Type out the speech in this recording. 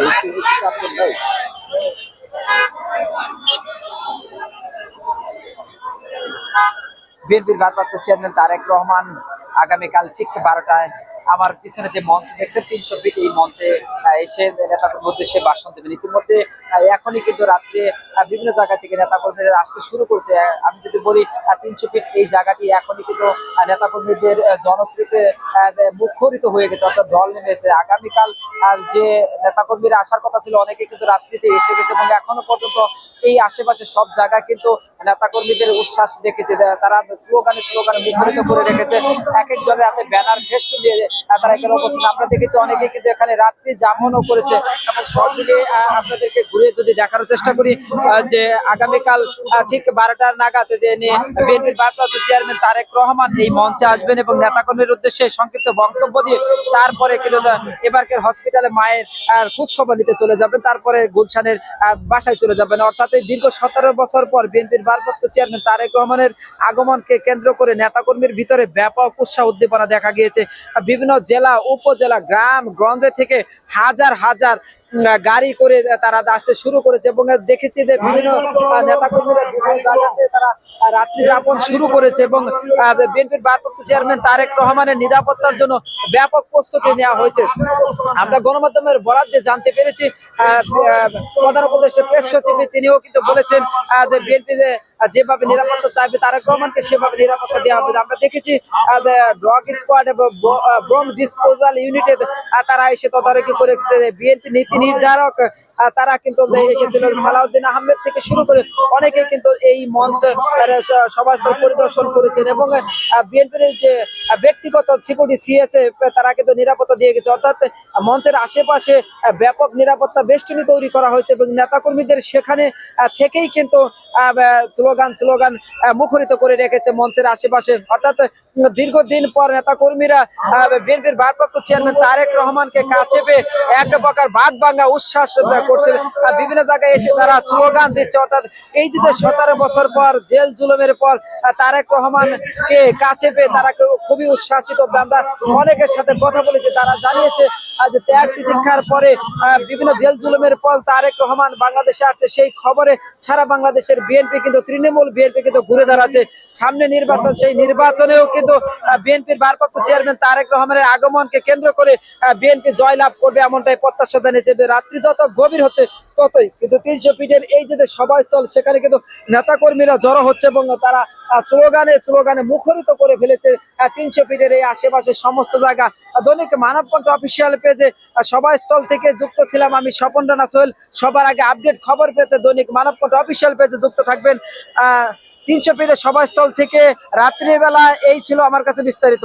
একটু একটু চাপবেন ভাই বিএনপির ভারপ্রাপ্ত চেয়ারম্যান তারেক রহমান আগামীকাল ঠিক বারোটায় আমার পিছনে যে মঞ্চ দেখছেন, তিনশো ফিট এই মঞ্চে এসে নেতাকর্মীর উদ্দেশ্যে ভাষণ দেবেন। ইতিমধ্যে এখনই কিন্তু রাত্রে বিভিন্ন জায়গা থেকে নেতাকর্মীরা আসতে শুরু করছে। আমি যদি বলি তিনশো ফিট এই জায়গাটি এখনই কিন্তু নেতাকর্মীদের জনশ্রীতে মুখরিত হয়ে গেছে, অর্থাৎ দল নেমেছে। আগামীকাল যে নেতাকর্মীরা আসার কথা ছিল, অনেকে কিন্তু রাত্রিতে এসে গেছে এবং এখনও পর্যন্ত এই আশেপাশে সব জায়গা কিন্তু নেতাকর্মীদের উচ্ছ্বাস দেখেছে। তারা স্লোগানে স্লোগানে মুখরিত করে রেখেছে। এক একজনের হাতে ব্যানার ভেস্ট আহ, তারা এখানে উপস্থিত আমরা দেখেছি অনেকে কিন্তু এখানে রাত্রি যাপনও করেছে। এবং সব আহ, আপনাদেরকে ঘুরে যদি দেখানোর চেষ্টা করি যে আগামীকাল ঠিক বারোটার নাগাদ যে বিএনপির ভারপ্রাপ্ত চেয়ারম্যান তারেক রহমান এই মঞ্চে আসবেন এবং নেতাকর্মীর উদ্দেশ্যে সংক্ষিপ্ত বক্তব্য দিয়ে তারপরে কিন্তু এবারকের হসপিটালে মায়ের খোঁজখবর নিতে চলে যাবেন। তারপরে গুলশানের বাসায় চলে যাবেন। অর্থাৎ এই দীর্ঘ সতেরো বছর পর বিএনপির ভারপ্রাপ্ত চেয়ারম্যান তারেক রহমানের আগমনকে কেন্দ্র করে নেতাকর্মীর ভিতরে ব্যাপক উৎসাহ উদ্দীপনা দেখা গিয়েছে। বিভিন্ন জেলা উপজেলা গ্রাম গ্রন্থে থেকে হাজার হাজার গাড়ি করে তারা আসতে শুরু করেছে এবং দেখেছি যে বিভিন্ন নেতাকর্মীদের নেতাকর্মীরা বিভিন্ন জায়গাতে তারা রাত্রি যাপন শুরু করেছে এবং বিএনপির ভারপ্রাপ্ত চেয়ারম্যান তারেক রহমানের নিরাপত্তার জন্য ব্যাপক প্রস্তুতি নেওয়া হয়েছে। আমরা গণমাধ্যমের বরাদ দিয়ে জানতে পেরেছি প্রধান উপদেষ্টা প্রেস সচিব তিনিও কিন্তু বলেছেন যে বিএনপি যেভাবে নিরাপত্তা চাইবে তারেক রহমানকে সেভাবে নিরাপত্তা দেওয়া হবে। আমরা দেখেছি ড্রগ স্কোয়াড এবং বোম ডিসপোজাল ইউনিটে তারা এসে তদারকি করেছে। বিএনপি নীতি নির্ধারক তারা কিন্তু এসেছিল। সালাউদ্দিন আহমেদ থেকে শুরু করে অনেকেই কিন্তু এই মঞ্চ সভাস্থল পরিদর্শন করেছেন এবং বিএনপির যে ব্যক্তিগত সিকিউরিটি সিএসএ, তারা কিন্তু নিরাপত্তা দিয়ে গেছে। অর্থাৎ মঞ্চের আশেপাশে ব্যাপক নিরাপত্তা বেষ্টনী তৈরি করা হয়েছে এবং নেতাকর্মীদের সেখানে থেকেই কিন্তু স্লোগান স্লোগান মুখরিত করে রেখেছে মঞ্চের আশেপাশে। অর্থাৎ দীর্ঘদিন পর নেতাকর্মীরা বিএনপির ভারপ্রাপ্ত চেয়ারম্যান তারেক রহমানকে কাছে পেয়ে এক প্রকার বাদ ভাঙ্গা উচ্ছ্বাস করছে বিভিন্ন জায়গায় এসে তারা স্লোগান দিচ্ছে, অর্থাৎ এই যে সতেরো বছর পর জেল জুলুমের পর তারেক রহমানকে কাছে পেয়ে তারা খুবই উচ্ছ্বাসিত। আমরা অনেকের সাথে কথা বলেছি, তারা জানিয়েছে যে ত্যাগ প্রতীক্ষার পরে বিভিন্ন জেল জুলুমের পর তারেক রহমান বাংলাদেশে আসছে। সেই খবরে সারা বাংলাদেশের বিএনপি কিন্তু, তৃণমূল বিএনপি কিন্তু ঘুরে দাঁড়াচ্ছে। সামনে নির্বাচন, সেই নির্বাচনেও কিন্তু বিএনপির ভারপ্রাপ্ত চেয়ারম্যান তারেক রহমানের আগমনকে কেন্দ্র করে বিএনপি জয়লাভ করবে এমনটাই প্রত্যাশা জানিয়েছে। রাত্রি যত গভীর হচ্ছে ততই। কিন্তু তিনশো ফিটের এই যে সভাস্থল, সেখানে কিন্তু নেতাকর্মীরা জড়ো হচ্ছে এবং তারা স্লোগানে স্লোগানে মুখরিত করে ফেলেছে তিনশো ফিটের এই আশেপাশে সমস্ত জায়গা। দৈনিক মানবকণ্ঠ অফিসিয়াল পেজে সভাস্থল থেকে যুক্ত ছিলাম আমি স্বপন রানা সোহেল। সবার আগে আপডেট খবর পেতে দৈনিক মানবকণ্ঠ অফিসিয়াল পেজে যুক্ত থাকবেন। আহ তিনশো ফিটের সভাস্থল থেকে রাত্রিবেলা এই ছিল আমার কাছে বিস্তারিত।